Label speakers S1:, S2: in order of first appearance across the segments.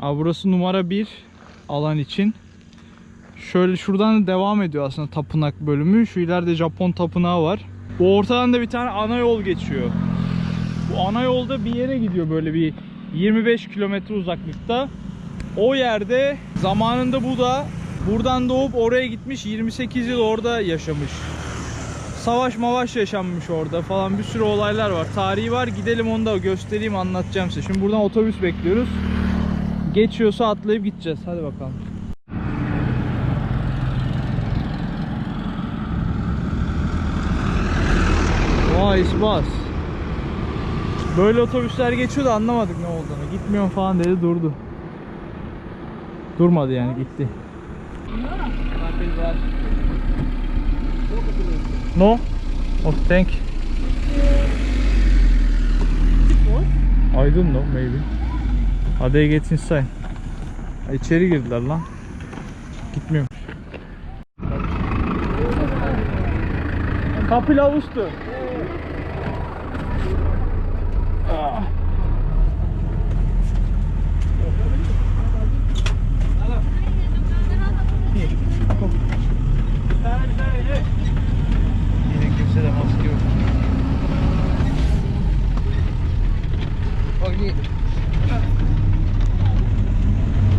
S1: Abi burası numara bir alan için. Şöyle şuradan devam ediyor aslında tapınak bölümü. Şu ileride Japon tapınağı var. Bu ortadan da bir tane ana yol geçiyor. Bu ana yolda bir yere gidiyor böyle bir 25 kilometre uzaklıkta. O yerde zamanında bu da buradan doğup oraya gitmiş 28 yıl orada yaşamış. Savaş mavaş yaşanmış orada falan bir sürü olaylar var. Tarihi var. Gidelim onu da göstereyim anlatacağım size. Şimdi buradan otobüs bekliyoruz. Geçiyorsa atlayıp gideceğiz. Hadi bakalım. Vay isbas. Böyle otobüsler geçiyor da anlamadık ne olduğunu. Gitmiyorum falan dedi durdu. Durmadı yani gitti. No? Oh thank. I don't know maybe. Hadi get inside. Ha, İçeri girdiler lan. Gitmiyorum. Kapı lavustu. Ah. Yine kimse de maske yok.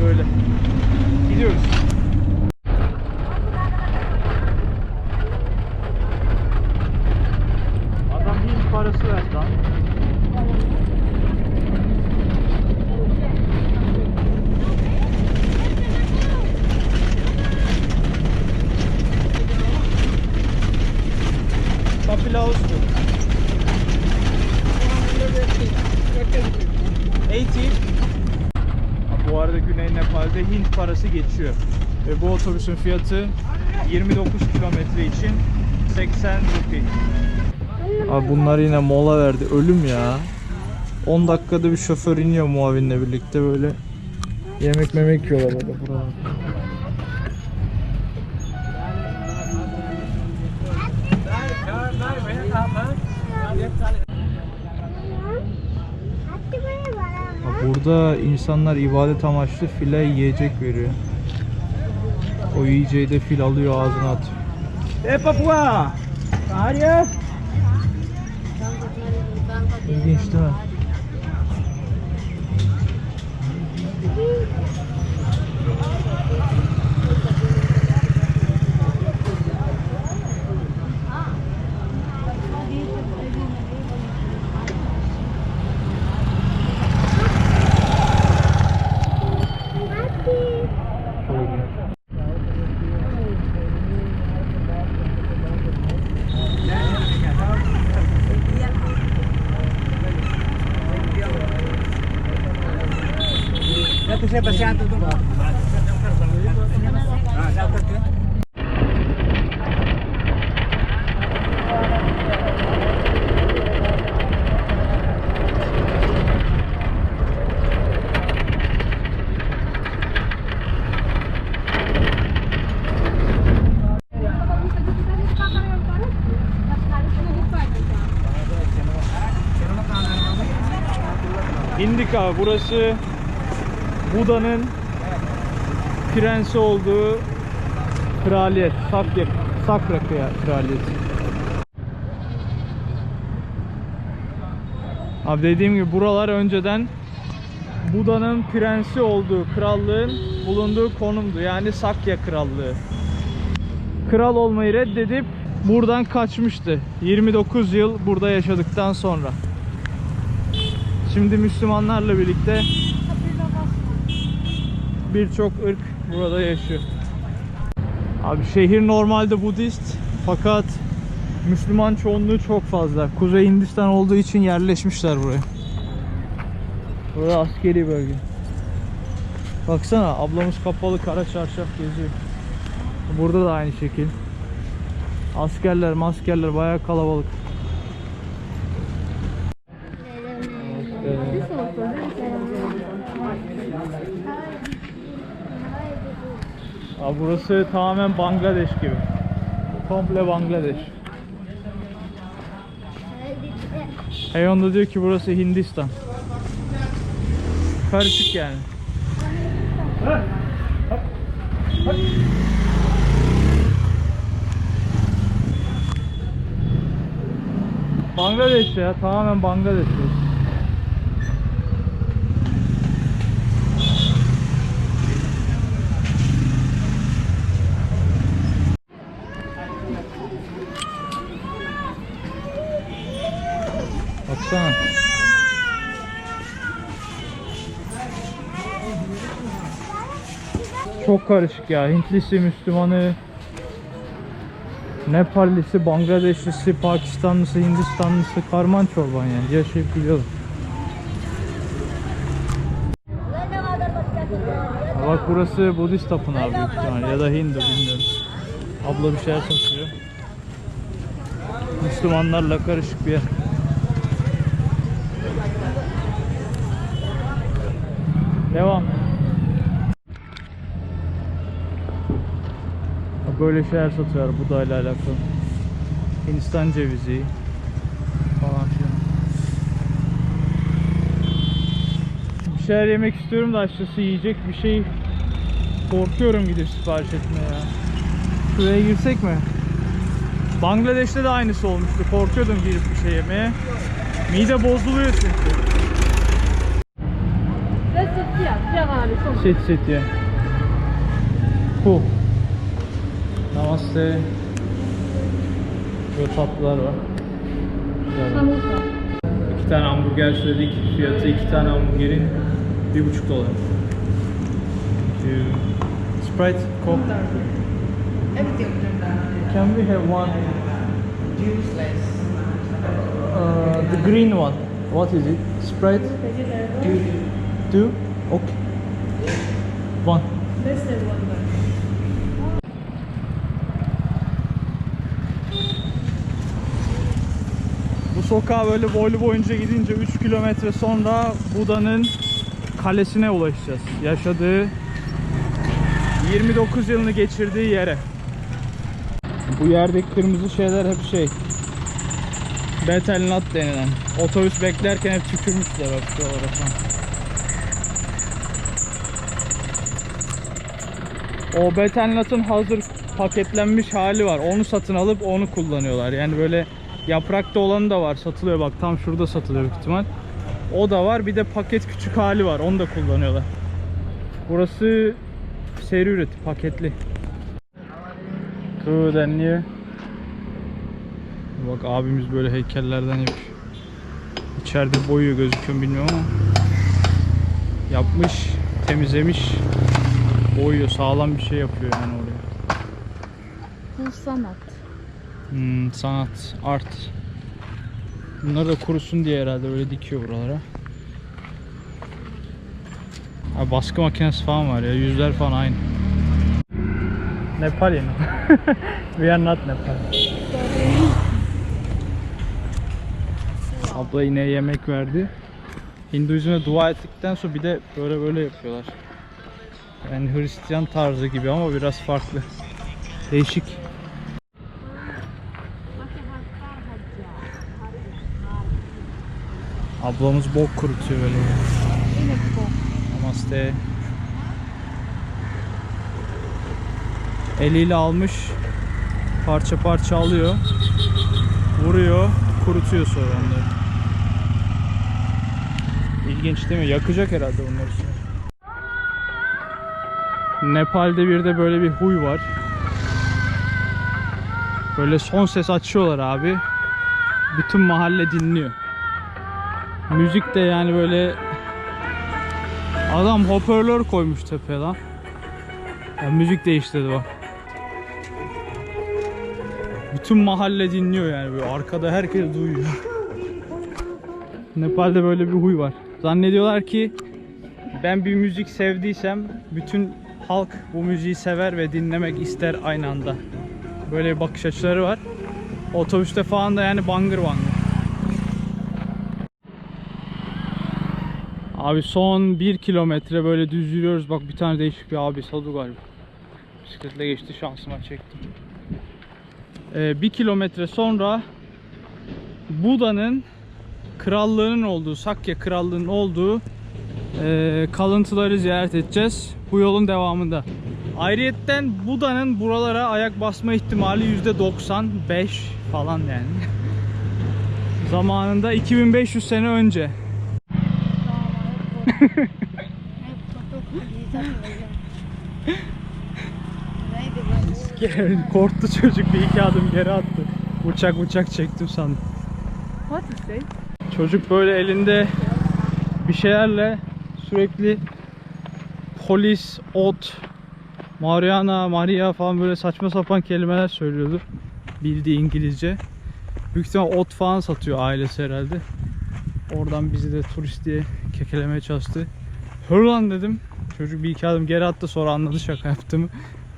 S1: Böyle. Gidiyoruz. Adam Hint parası verdi lan. Kapila Ustu. 80. Ha, Bu arada Güney Nepal'de Hint parası geçiyor. Ve bu otobüsün fiyatı 29 kilometre için 80 rupi. Abi bunlar yine mola verdi. Ölüm ya. 10 dakikada bir şoför iniyor muavinle birlikte böyle yemek memek yiyorlar orada Burada insanlar ibadet amaçlı file yiyecek veriyor. O yiyeceği de fil alıyor ağzına atıyor.
S2: Eh, Epa pua! Arya!
S1: İlginç değil mi? Abi. Burası Buda'nın prensi olduğu kraliyet. Sakya, Sakra kraliyeti. Abi dediğim gibi buralar önceden Buda'nın prensi olduğu krallığın bulunduğu konumdu. Yani Sakya krallığı. Kral olmayı reddedip buradan kaçmıştı. 29 yıl burada yaşadıktan sonra. Şimdi Müslümanlarla birlikte birçok ırk burada yaşıyor. Abi şehir normalde Budist fakat Müslüman çoğunluğu çok fazla. Kuzey Hindistan olduğu için yerleşmişler buraya. Burası askeri bölge. Baksana ablamız kapalı kara çarşaf geziyor. Burada da aynı şekil. Askerler, maskerler bayağı kalabalık. Burası tamamen Bangladeş gibi. Komple Bangladeş. Heyon da diyor ki burası Hindistan. Karışık yani. Bangladeş ya tamamen Bangladeş. burası. Baksana. Çok karışık ya. Hintlisi, Müslümanı, Nepallisi, Bangladeşlisi, Pakistanlısı, Hindistanlısı karman çorban yani. Yaşayıp gidiyorlar. Ha Bak burası Budist tapınağı büyük ihtimalle ya da Hindu bilmiyorum. Abla bir şeyler satıyor. Müslümanlarla karışık bir yer. Devam. böyle şeyler satıyor. satıyorlar budayla alakalı. Hindistan cevizi falan filan. Bir şeyler yemek istiyorum da açıkçası yiyecek bir şey korkuyorum gidip sipariş etmeye ya. Şuraya girsek mi? Bangladeş'te de aynısı olmuştu. Korkuyordum girip bir şey yemeye. Mide bozuluyor çünkü.
S3: Set set ya.
S1: Set set ya. Cool. Namaste Böyle tatlılar var.
S3: Yani
S1: iki tane hamburger söyledik. Fiyatı iki tane hamburgerin bir buçuk dolar. Sprite, Coke. Everything. Can we have one? Juiceless. Uh, the green one. What is it? Sprite? Two. Two? Okay. One. Less than one. Sokağa böyle boylu boyunca gidince 3 kilometre sonra Buda'nın kalesine ulaşacağız. Yaşadığı 29 yılını geçirdiği yere. Bu yerdeki kırmızı şeyler hep şey Betel Nut denilen. Otobüs beklerken hep tükürmüşler bak şuralara falan. O Betel Nut'un hazır paketlenmiş hali var. Onu satın alıp onu kullanıyorlar. Yani böyle yaprakta olanı da var. Satılıyor bak tam şurada satılıyor büyük ihtimal. O da var. Bir de paket küçük hali var. Onu da kullanıyorlar. Burası seri üreti, paketli. Tu denliyor. Bak abimiz böyle heykellerden yapıyor. İçeride boyuyor gözüküyor bilmiyorum ama yapmış, temizlemiş, boyuyor, sağlam bir şey yapıyor yani oraya.
S3: Bu sanat.
S1: Hmm, sanat, art. Bunlar da kurusun diye herhalde böyle dikiyor buralara. Ha, baskı makinesi falan var ya, yüzler falan aynı. Nepal yani. We are not Nepal. Abla yine yemek verdi. Hinduizm'e dua ettikten sonra bir de böyle böyle yapıyorlar. Yani Hristiyan tarzı gibi ama biraz farklı. Değişik. Ablamız bok kurutuyor böyle.
S3: İnek bu.
S1: Namaste. Eliyle almış. Parça parça alıyor. Vuruyor. Kurutuyor sonra onları. İlginç değil mi? Yakacak herhalde bunları. Nepal'de bir de böyle bir huy var. Böyle son ses açıyorlar abi. Bütün mahalle dinliyor. Müzik de yani böyle Adam hoparlör koymuş tepeye lan. Ya müzik değiştirdi bak. Bütün mahalle dinliyor yani böyle arkada herkes duyuyor. Nepal'de böyle bir huy var. Zannediyorlar ki ben bir müzik sevdiysem bütün halk bu müziği sever ve dinlemek ister aynı anda. Böyle bir bakış açıları var. Otobüste falan da yani bangır bangır. Abi son 1 kilometre böyle düz yürüyoruz. Bak bir tane değişik bir abi Sadu galiba. Bisikletle geçti şansıma çektim. Ee, kilometre sonra Buda'nın krallığının olduğu, Sakya krallığının olduğu e, kalıntıları ziyaret edeceğiz. Bu yolun devamında. Ayrıyetten Buda'nın buralara ayak basma ihtimali %95 falan yani. Zamanında 2500 sene önce. Korktu çocuk bir iki adım geri attı. Uçak uçak çektim sandım.
S3: What is it?
S1: Çocuk böyle elinde bir şeylerle sürekli polis, ot, Mariana, Maria falan böyle saçma sapan kelimeler söylüyordu. Bildiği İngilizce. Büyük ihtimal ot falan satıyor ailesi herhalde. Oradan bizi de turist diye kekelemeye çalıştı. Hır lan dedim. Çocuk bir iki adım geri attı sonra anladı şaka yaptığımı.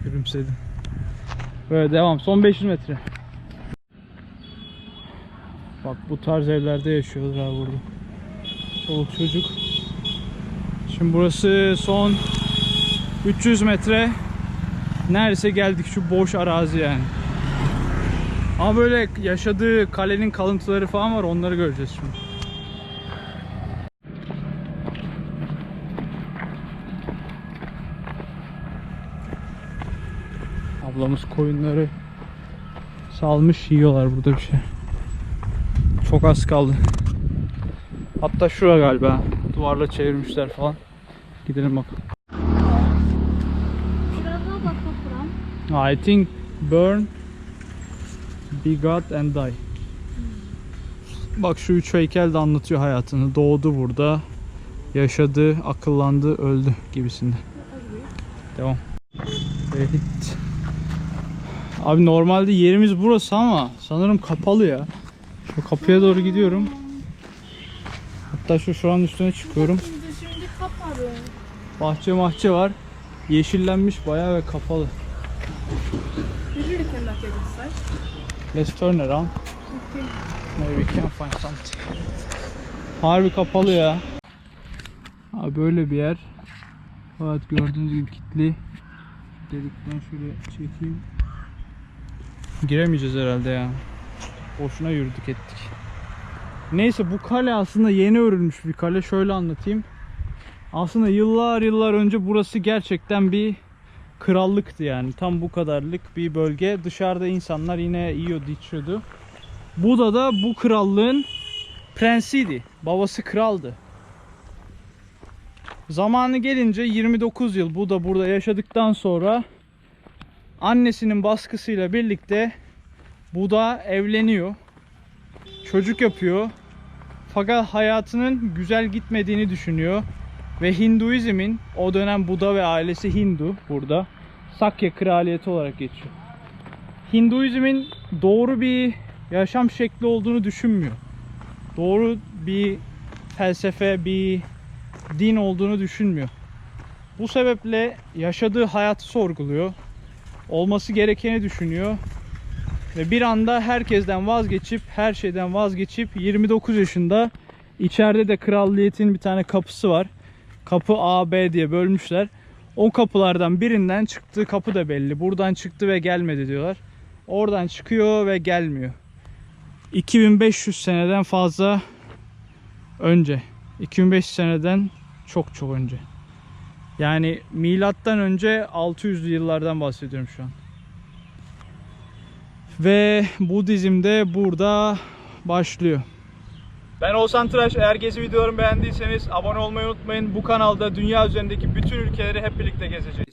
S1: Gülümsedi. Böyle devam. Son 500 metre. Bak bu tarz evlerde yaşıyorlar abi burada. Çoluk çocuk. Şimdi burası son 300 metre. Neredeyse geldik şu boş arazi yani. Ama böyle yaşadığı kalenin kalıntıları falan var onları göreceğiz şimdi. Ablamız koyunları salmış yiyorlar burada bir şey. Çok az kaldı. Hatta şura galiba. Duvarla çevirmişler falan. Gidelim bakalım. I think burn, be God and die. Bak şu üç heykel de anlatıyor hayatını. Doğdu burada, yaşadı, akıllandı, öldü gibisinde. Devam. Evet. Abi normalde yerimiz burası ama sanırım kapalı ya. Şu kapıya doğru gidiyorum. Hatta şu şuranın üstüne çıkıyorum.
S3: Şimdi şimdi kapalı.
S1: Bahçe mahçe var. Yeşillenmiş bayağı ve kapalı. Let's turn around. Maybe we can find something. Harbi kapalı ya. Abi böyle bir yer. Evet gördüğünüz gibi kilitli. Delikten şöyle çekeyim. Giremeyeceğiz herhalde ya. Boşuna yürüdük ettik. Neyse bu kale aslında yeni örülmüş bir kale. Şöyle anlatayım. Aslında yıllar yıllar önce burası gerçekten bir krallıktı yani. Tam bu kadarlık bir bölge. Dışarıda insanlar yine yiyordu içiyordu. Buda da bu krallığın prensiydi. Babası kraldı. Zamanı gelince 29 yıl Buda burada yaşadıktan sonra annesinin baskısıyla birlikte Buda evleniyor. Çocuk yapıyor. Fakat hayatının güzel gitmediğini düşünüyor. Ve Hinduizmin o dönem Buda ve ailesi Hindu burada. Sakya kraliyeti olarak geçiyor. Hinduizmin doğru bir yaşam şekli olduğunu düşünmüyor. Doğru bir felsefe, bir din olduğunu düşünmüyor. Bu sebeple yaşadığı hayatı sorguluyor. Olması gerekeni düşünüyor. Ve bir anda herkesten vazgeçip, her şeyden vazgeçip 29 yaşında içeride de kraliyetin bir tane kapısı var. Kapı A, B diye bölmüşler. O kapılardan birinden çıktığı kapı da belli. Buradan çıktı ve gelmedi diyorlar. Oradan çıkıyor ve gelmiyor. 2500 seneden fazla önce. 2500 seneden çok çok önce. Yani milattan önce 600'lü yıllardan bahsediyorum şu an. Ve Budizm de burada başlıyor. Ben Oğuzhan Tıraş. Eğer gezi videolarımı beğendiyseniz abone olmayı unutmayın. Bu kanalda dünya üzerindeki bütün ülkeleri hep birlikte gezeceğiz.